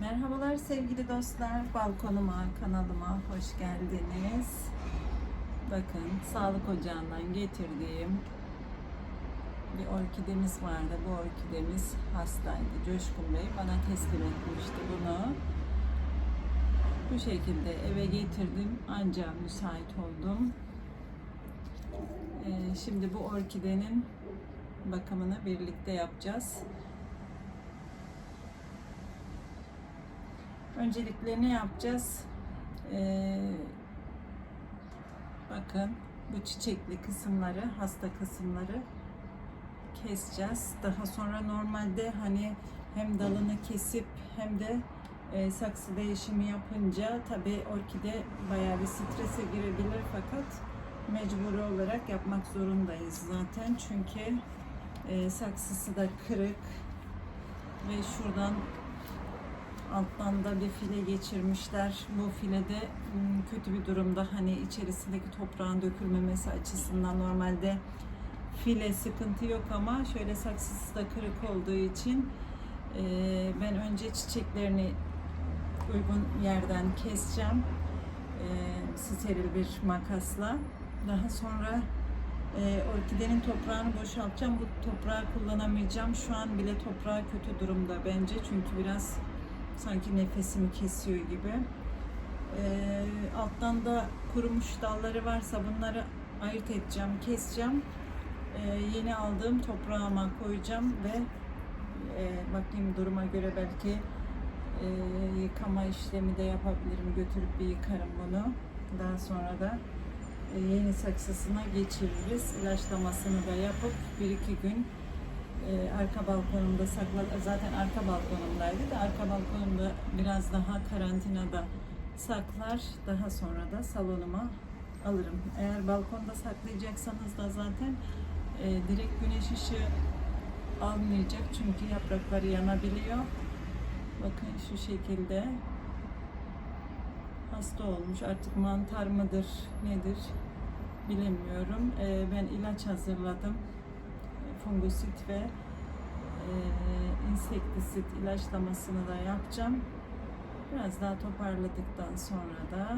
Merhabalar sevgili dostlar. Balkonuma, kanalıma hoş geldiniz. Bakın sağlık ocağından getirdiğim bir orkidemiz vardı. Bu orkidemiz hastaydı. Coşkun Bey bana teslim etmişti bunu. Bu şekilde eve getirdim. Ancak müsait oldum. Ee, şimdi bu orkidenin bakımını birlikte yapacağız. Öncelikle ne yapacağız? Ee, bakın bu çiçekli kısımları, hasta kısımları keseceğiz. Daha sonra normalde hani hem dalını kesip hem de e, saksı değişimi yapınca tabi orkide bayağı bir strese girebilir fakat mecburi olarak yapmak zorundayız zaten çünkü e, saksısı da kırık ve şuradan alttan da bir file geçirmişler. Bu filede hmm, kötü bir durumda hani içerisindeki toprağın dökülmemesi açısından normalde file sıkıntı yok ama şöyle saksısı da kırık olduğu için ben önce çiçeklerini uygun yerden keseceğim steril bir makasla. Daha sonra orkidenin toprağını boşaltacağım. Bu toprağı kullanamayacağım. Şu an bile toprağı kötü durumda bence çünkü biraz sanki nefesimi kesiyor gibi. Ee, alttan da kurumuş dalları varsa bunları ayırt edeceğim, keseceğim. Ee, yeni aldığım toprağıma koyacağım ve e, bakayım duruma göre belki e, yıkama işlemi de yapabilirim. Götürüp bir yıkarım bunu. Daha sonra da e, yeni saksısına geçiririz. İlaçlamasını da yapıp bir iki gün e, arka balkonumda sakla zaten arka balkonumdaydı da arka balkonumda biraz daha karantinada saklar daha sonra da salonuma alırım. Eğer balkonda saklayacaksanız da zaten e, direkt güneş ışığı almayacak çünkü yaprakları yanabiliyor. Bakın şu şekilde hasta olmuş artık mantar mıdır nedir bilemiyorum. E, ben ilaç hazırladım fungosit ve e, insektisit ilaçlamasını da yapacağım. Biraz daha toparladıktan sonra da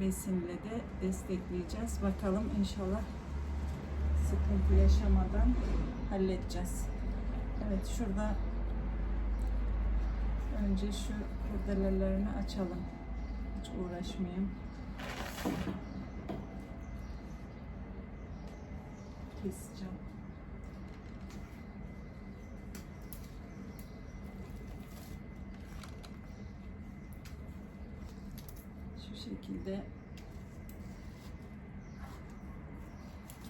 besinle de destekleyeceğiz. Bakalım inşallah sıkıntı yaşamadan halledeceğiz. Evet şurada önce şu kurdelelerini açalım. Hiç uğraşmayayım. Keseceğim. Şu şekilde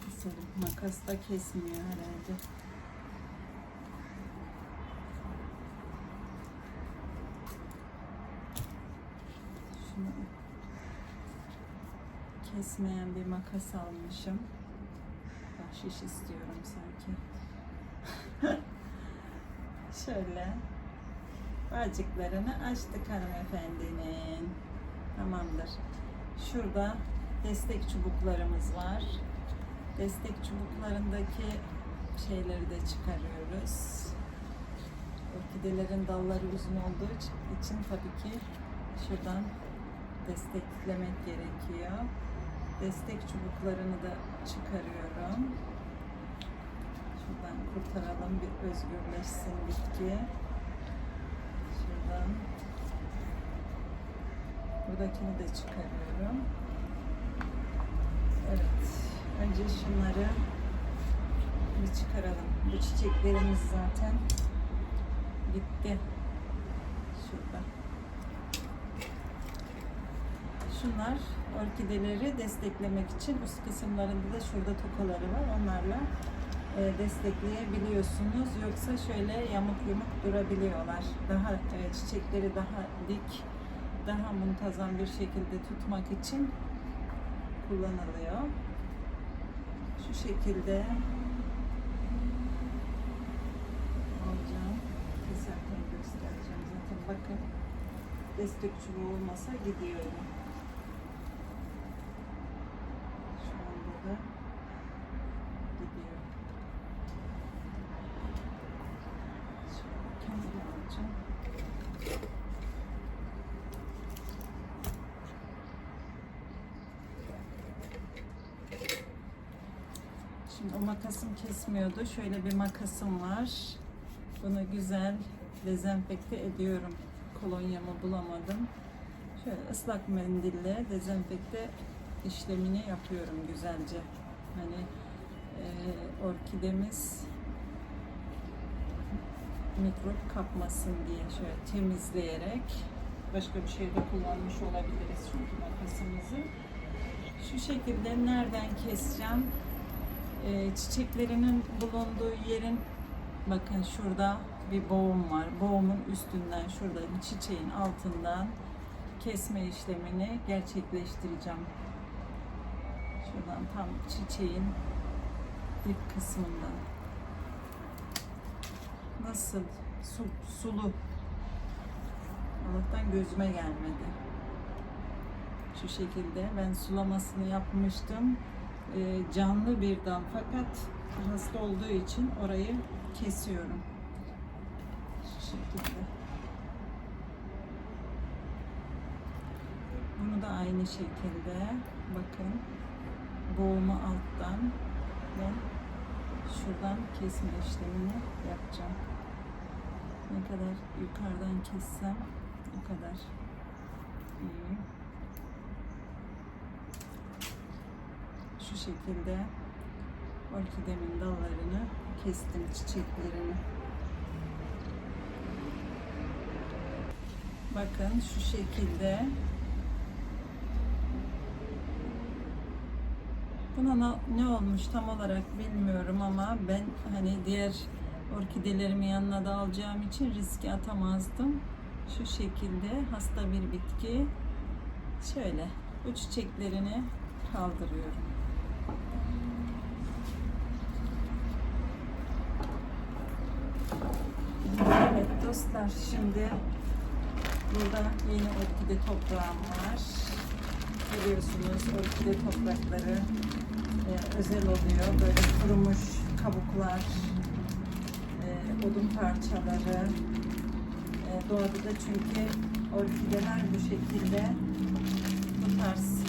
keselim. Makas da kesmiyor herhalde. Şunu kesmeyen bir makas almışım. Bahşiş istiyorum sanki. Şöyle bacıklarını açtık hanımefendinin. Tamamdır. Şurada destek çubuklarımız var. Destek çubuklarındaki şeyleri de çıkarıyoruz. Orkidelerin dalları uzun olduğu için tabii ki şuradan desteklemek gerekiyor destek çubuklarını da çıkarıyorum. Şuradan kurtaralım bir özgürleşsin bitki. Şuradan buradakini de çıkarıyorum. Evet. Önce şunları bir çıkaralım. Bu çiçeklerimiz zaten bitti. Şurada. Şunlar orkideleri desteklemek için üst kısımlarında da şurada tokaları var. Onlarla destekleyebiliyorsunuz. Yoksa şöyle yamuk yumuk durabiliyorlar. Daha e, çiçekleri daha dik, daha muntazam bir şekilde tutmak için kullanılıyor. Şu şekilde alacağım. Keserken göstereceğim zaten. Bakın destek çubuğu olmasa gidiyorum. da gidiyor. Şöyle. yapacağım. Şimdi o makasım kesmiyordu. Şöyle bir makasım var. Bunu güzel dezenfekte ediyorum. Kolonyamı bulamadım. Şöyle ıslak mendille dezenfekte işlemini yapıyorum güzelce. Hani e, orkidemiz mikrop kapmasın diye şöyle temizleyerek başka bir şey de kullanmış olabiliriz çünkü makasımızı. Şu şekilde nereden keseceğim? Ee, çiçeklerinin bulunduğu yerin bakın şurada bir boğum var. Boğumun üstünden şurada çiçeğin altından kesme işlemini gerçekleştireceğim. Şuradan tam çiçeğin dip kısmından. Nasıl? Su, sulu. Allah'tan gözüme gelmedi. Şu şekilde ben sulamasını yapmıştım. Ee, canlı bir dal fakat hasta olduğu için orayı kesiyorum. Şu şekilde. Bunu da aynı şekilde bakın boğumu alttan ve şuradan kesme işlemini yapacağım. Ne kadar yukarıdan kessem o kadar iyi. Şu şekilde orkidemin dallarını kestim çiçeklerini. Bakın şu şekilde Buna na- ne olmuş tam olarak bilmiyorum ama ben hani diğer orkidelerimi yanına da alacağım için riske atamazdım. Şu şekilde hasta bir bitki. Şöyle bu çiçeklerini kaldırıyorum. Evet dostlar şimdi burada yeni orkide toprağım var. Görüyorsunuz orkide toprakları e, özel oluyor. Böyle kurumuş kabuklar, e, odun parçaları. E, doğada da çünkü orkideler bu şekilde bu tarz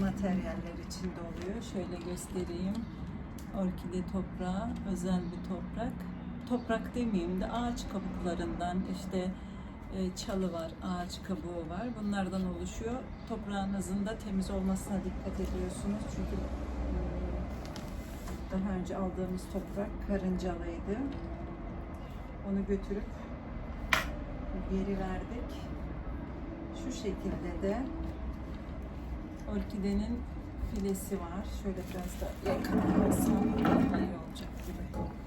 materyaller içinde oluyor. Şöyle göstereyim. Orkide toprağı özel bir toprak. Toprak demeyeyim de ağaç kabuklarından işte e, çalı var, ağaç kabuğu var. Bunlardan oluşuyor. Toprağınızın da temiz olmasına dikkat ediyorsunuz. Çünkü e, daha önce aldığımız toprak karıncalıydı. Onu götürüp geri verdik. Şu şekilde de orkidenin filesi var. Şöyle biraz da yakın alsam daha iyi olacak gibi.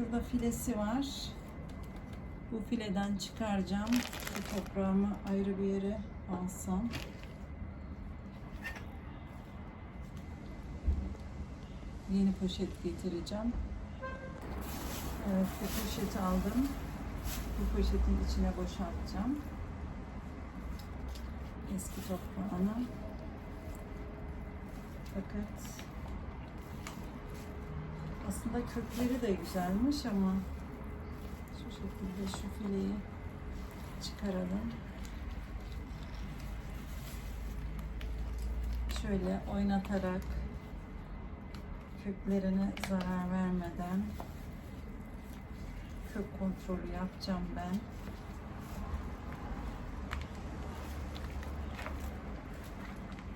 Şurada filesi var. Bu fileden çıkaracağım. Bu toprağımı ayrı bir yere alsam. Yeni poşet getireceğim. Evet, bu poşeti aldım. Bu poşetin içine boşaltacağım. Eski toprağını. Fakat aslında kökleri de güzelmiş ama şu şekilde şu fileyi çıkaralım. Şöyle oynatarak köklerine zarar vermeden kök kontrolü yapacağım ben.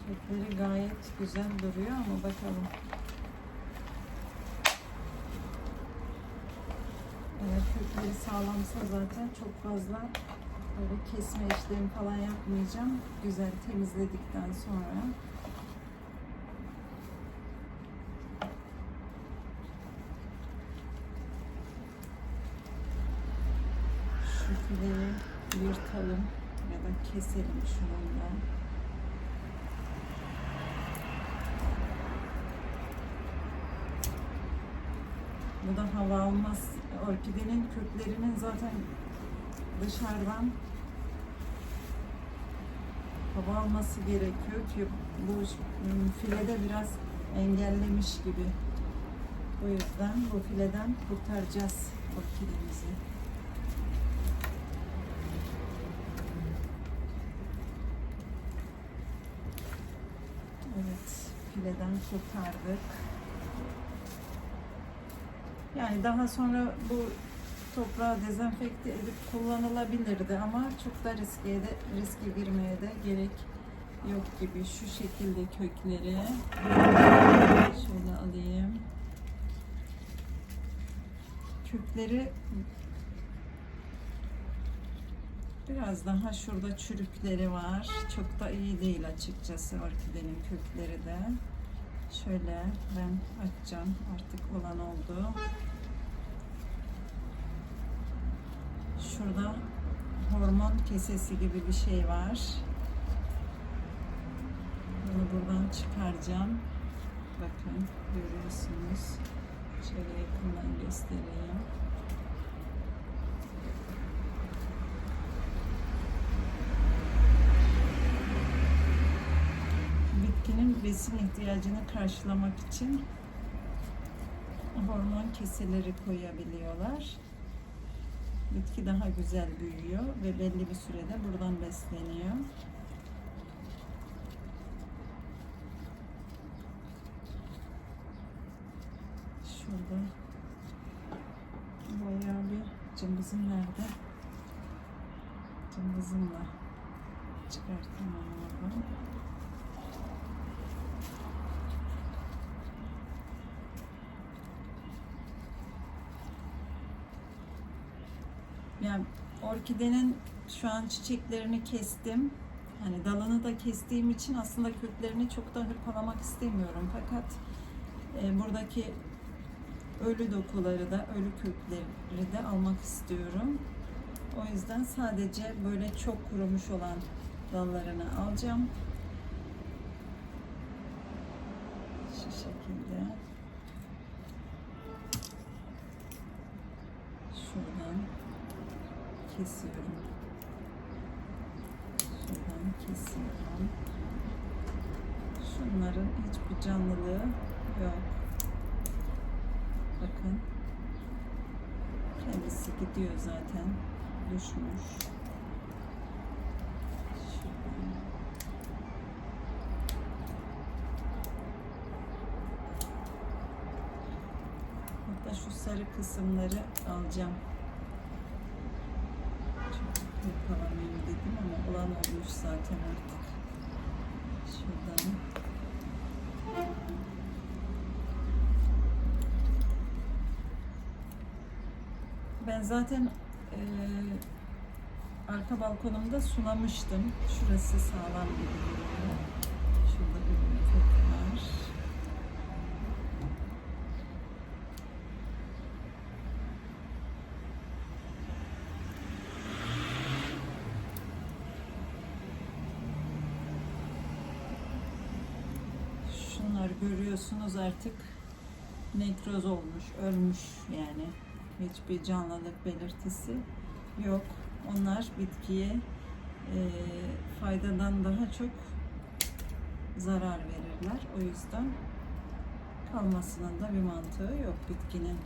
Kökleri gayet güzel duruyor ama bakalım. Kökleri sağlamsa zaten çok fazla böyle kesme işlemi falan yapmayacağım. Güzel temizledikten sonra. Şu fileyi yırtalım ya da keselim şununla. Bu da hava almaz. Orkidenin köklerinin zaten dışarıdan hava alması gerekiyor ki bu filede biraz engellemiş gibi. O yüzden bu fileden kurtaracağız orkidemizi. Evet, fileden kurtardık. Yani daha sonra bu toprağı dezenfekte edip kullanılabilirdi ama çok da riske de, riske girmeye de gerek yok gibi. Şu şekilde kökleri şöyle alayım. Kökleri biraz daha şurada çürükleri var. Çok da iyi değil açıkçası orkidenin kökleri de. Şöyle ben açacağım. Artık olan oldu. Şurada hormon kesesi gibi bir şey var. Bunu buradan çıkaracağım. Bakın görüyorsunuz. Şöyle yakından göstereyim. Bitkinin besin ihtiyacını karşılamak için hormon keseleri koyabiliyorlar. Bitki daha güzel büyüyor ve belli bir sürede buradan besleniyor. Şurada bayağı bir cımbızım nerede? Cımbızımla çıkartayım onu oradan. Orkidenin şu an çiçeklerini kestim. Hani dalını da kestiğim için aslında köklerini çok da hırpalamak istemiyorum. Fakat e, buradaki ölü dokuları da, ölü kökleri de almak istiyorum. O yüzden sadece böyle çok kurumuş olan dallarını alacağım. Şu şekilde. Şuradan kesiyorum. Şuradan kesiyorum. Şunların hiçbir canlılığı yok. Bakın. Kendisi gidiyor zaten. Düşmüş. Hatta şu sarı kısımları alacağım. Çok yakalamayayım dedim ama olan olmuş zaten artık. Şuradan. Ben zaten eee, arka balkonumda sulamıştım. Şurası sağlam gibi duruyor. Şurada bir kök var. Şunlar görüyorsunuz artık nekroz olmuş, ölmüş yani. Hiçbir canlılık belirtisi yok. Onlar bitkiye e, faydadan daha çok zarar verirler. O yüzden kalmasının da bir mantığı yok bitkinin.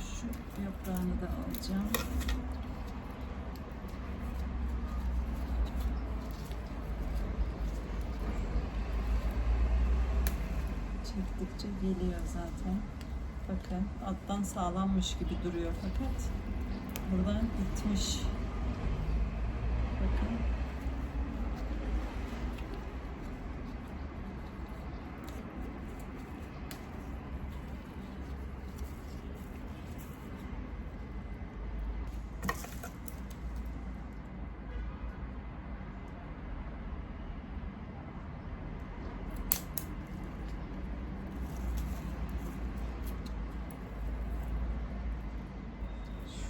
Şu yaprağını da alacağım. Çektikçe geliyor zaten. Bakın alttan sağlammış gibi duruyor fakat buradan gitmiş. Bakın.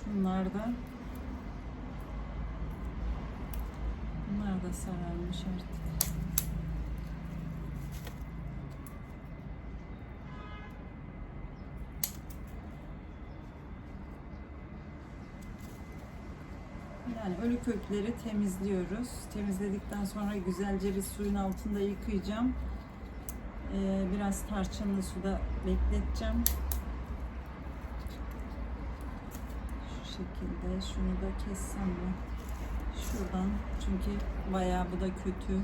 Şunlar da Bunlar da sararmış artık. Yani ölü kökleri temizliyoruz. Temizledikten sonra güzelce bir suyun altında yıkayacağım. Ee, biraz tarçınlı suda bekleteceğim. Şekilde şunu da kessem mi? Şuradan çünkü bayağı bu da kötü.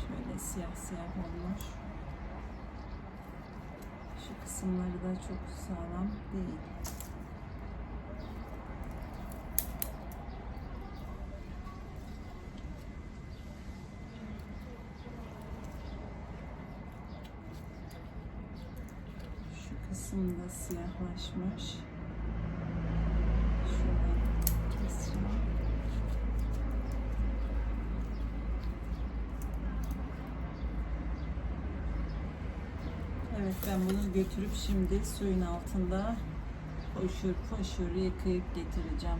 Şöyle siyah siyah olmuş. Şu kısımları da çok sağlam değil. Şu kısım da siyahlaşmış. Şuradan keseceğim. Evet ben bunu götürüp şimdi suyun altında foşur foşur yıkayıp getireceğim.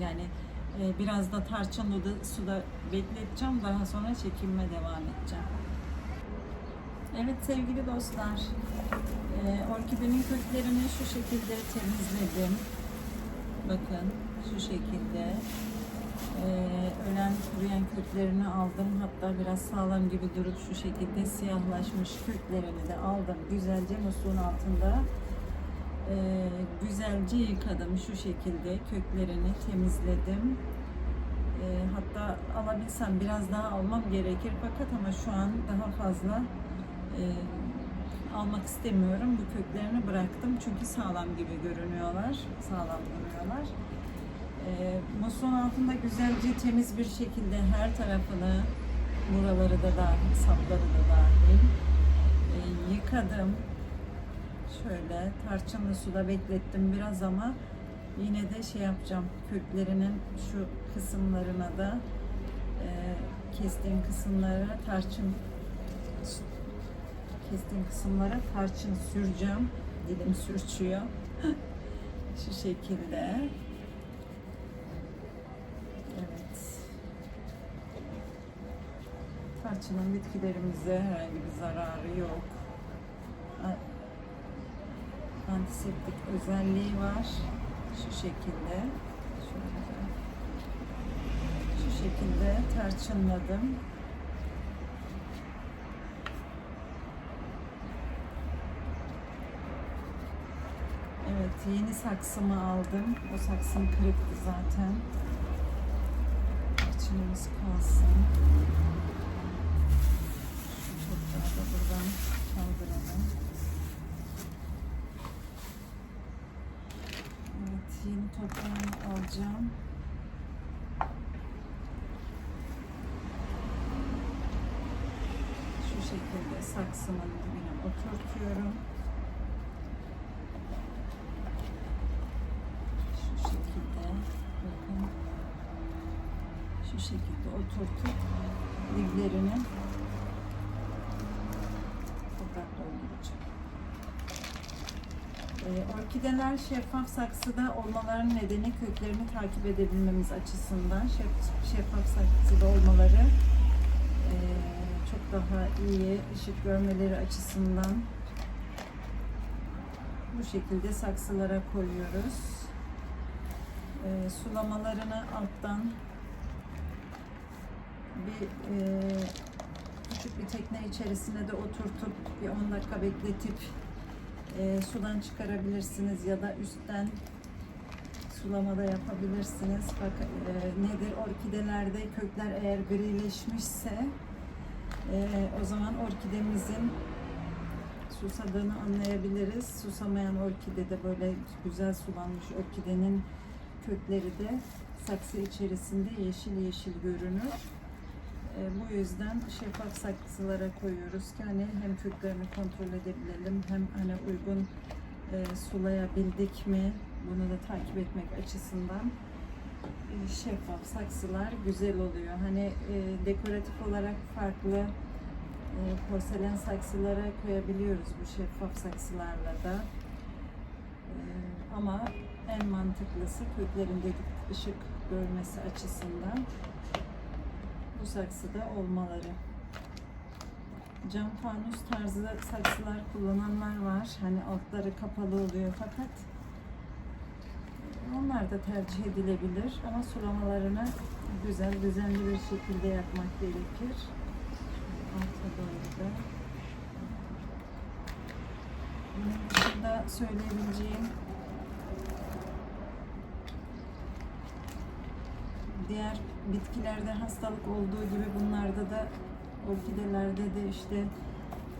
Yani e, biraz da tarçın suda, suda bekleteceğim. Daha sonra çekimime devam edeceğim. Evet sevgili dostlar, e, orkidenin köklerini şu şekilde temizledim. Bakın şu şekilde kuruyan köklerini aldım. Hatta biraz sağlam gibi durup şu şekilde siyahlaşmış köklerini de aldım. Güzelce musluğun altında e, güzelce yıkadım şu şekilde köklerini temizledim. E, hatta alabilsem biraz daha almam gerekir fakat ama şu an daha fazla e, almak istemiyorum. Bu köklerini bıraktım çünkü sağlam gibi görünüyorlar. Sağlam duruyorlar. E, musluğun altında güzelce temiz bir şekilde her tarafını buraları da dahil, sapları da dahil e, yıkadım. Şöyle tarçınlı suda beklettim biraz ama yine de şey yapacağım. Köklerinin şu kısımlarına da e, kestiğim kısımlara tarçın kestiğim kısımlara tarçın süreceğim. Dilim sürçüyor. şu şekilde. Evet. Tarçının bitkilerimize herhangi bir zararı yok. Antiseptik özelliği var. Şu şekilde. Şöyle. Şu şekilde tarçınladım. Evet, yeni saksımı aldım. O saksım kırıktı zaten. Tarçınımız kalsın. Şu toprağı da buradan kaldıralım. Evet, yeni toprağımı alacağım. Şu şekilde saksımın dibine oturtuyorum. Şu şekilde bakın. Şu şekilde oturtup diblerini Ee, orkideler şeffaf saksıda olmalarının nedeni köklerini takip edebilmemiz açısından şef- şeffaf saksıda olmaları ee, çok daha iyi ışık görmeleri açısından bu şekilde saksılara koyuyoruz. Ee, sulamalarını alttan bir e, küçük bir tekne içerisine de oturtup bir 10 dakika bekletip e, sudan çıkarabilirsiniz ya da üstten sulama da yapabilirsiniz. Bak e, nedir orkidelerde kökler eğer grileşmişse e, o zaman orkidemizin susadığını anlayabiliriz. Susamayan orkidede böyle güzel sulanmış orkidenin kökleri de saksı içerisinde yeşil yeşil görünür. E, bu yüzden şeffaf saksılara koyuyoruz ki hani hem köklerini kontrol edebilelim hem hani uygun e, sulayabildik mi bunu da takip etmek açısından e, şeffaf saksılar güzel oluyor. Hani e, dekoratif olarak farklı e, porselen saksılara koyabiliyoruz bu şeffaf saksılarla da. E, ama en mantıklısı köklerinde ışık görmesi açısından bu saksıda olmaları. Cam fanus tarzı saksılar kullananlar var. Hani altları kapalı oluyor fakat onlar da tercih edilebilir ama sulamalarını güzel, düzenli bir şekilde yapmak gerekir. Alta doğru da. Bunun söyleyebileceğim diğer bitkilerde hastalık olduğu gibi bunlarda da orkidelerde de işte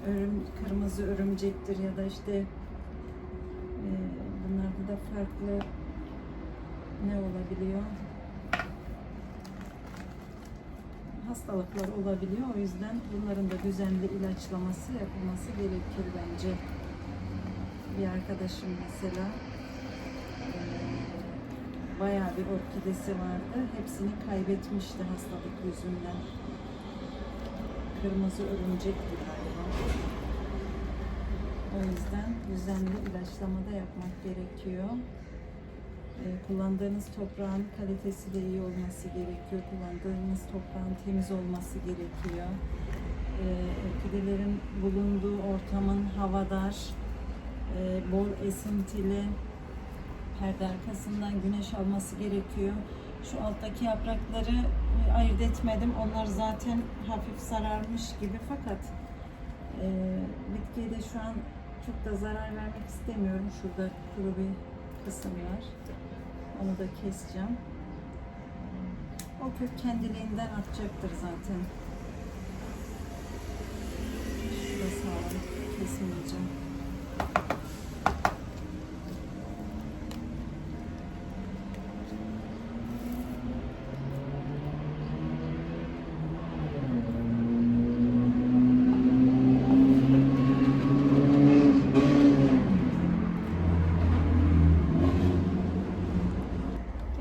örüm, kırmızı örümcektir ya da işte e, bunlarda da farklı ne olabiliyor? Hastalıklar olabiliyor. O yüzden bunların da düzenli ilaçlaması yapılması gerekir bence. Bir arkadaşım mesela bayağı bir orkidesi vardı. Hepsini kaybetmişti hastalık yüzünden. Kırmızı örümcekti galiba. O yüzden düzenli ilaçlama da yapmak gerekiyor. Ee, kullandığınız toprağın kalitesi de iyi olması gerekiyor. Kullandığınız toprağın temiz olması gerekiyor. Ee, orkidelerin bulunduğu ortamın havadar, e, bol esintili, perde arkasından güneş alması gerekiyor. Şu alttaki yaprakları e, ayırt etmedim. Onlar zaten hafif sararmış gibi fakat e, bitkiye de şu an çok da zarar vermek istemiyorum. Şurada kuru bir kısım var. Onu da keseceğim. O kök kendiliğinden atacaktır zaten. Şurada sağlam kesmeyeceğim.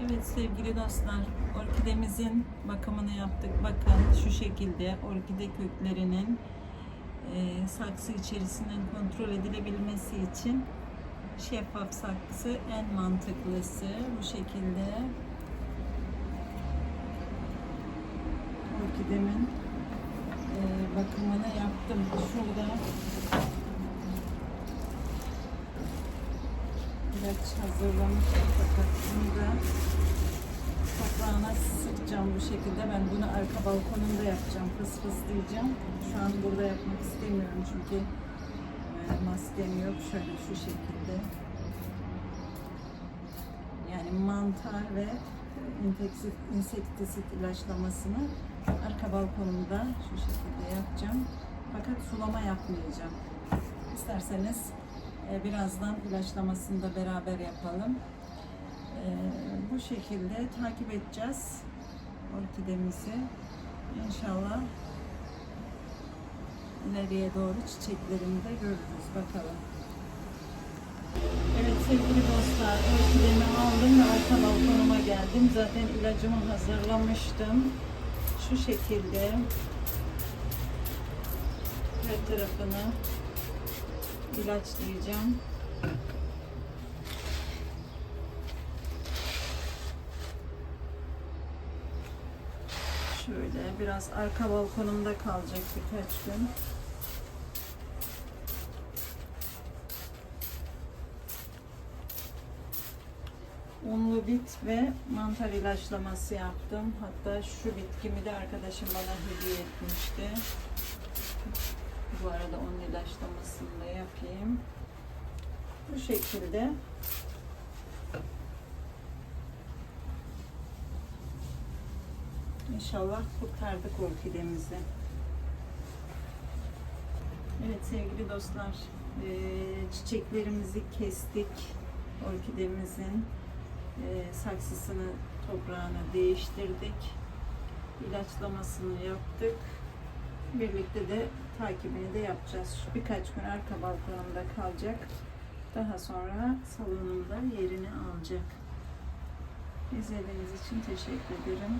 Evet sevgili dostlar, orkidemizin bakımını yaptık. Bakın şu şekilde orkide köklerinin e, saksı içerisinden kontrol edilebilmesi için şeffaf saksı en mantıklısı. Bu şekilde orkidemin e, bakımını yaptım. Şurada ilaç hazırlamıştım fakat bunu toprağına sıkacağım bu şekilde. Ben bunu arka balkonumda yapacağım. Fıs fıs diyeceğim. Şu an burada yapmak istemiyorum çünkü e, maskem yok. Şöyle şu şekilde. Yani mantar ve inseksit, insektisit ilaçlamasını arka balkonumda şu şekilde yapacağım. Fakat sulama yapmayacağım. İsterseniz e, birazdan ilaçlamasını da beraber yapalım. E, bu şekilde takip edeceğiz orkidemizi. İnşallah ileriye doğru çiçeklerini de görürüz. Bakalım. Evet sevgili dostlar, orkidemi aldım ve arka balkonuma geldim. Zaten ilacımı hazırlamıştım. Şu şekilde her tarafını ilaçlayacağım. Şöyle biraz arka balkonumda kalacak birkaç gün. Unlu bit ve mantar ilaçlaması yaptım. Hatta şu bitkimi de arkadaşım bana hediye etmişti. Bu arada onun ilaçlamasını da yapayım. Bu şekilde İnşallah kurtardık orkidemizi. Evet sevgili dostlar, eee, çiçeklerimizi kestik. Orkidemizin eee, saksısını, toprağını değiştirdik. İlaçlamasını yaptık. Birlikte de takibini de yapacağız. Şu birkaç gün arka balkonumda kalacak. Daha sonra salonumda yerini alacak. İzlediğiniz için teşekkür ederim.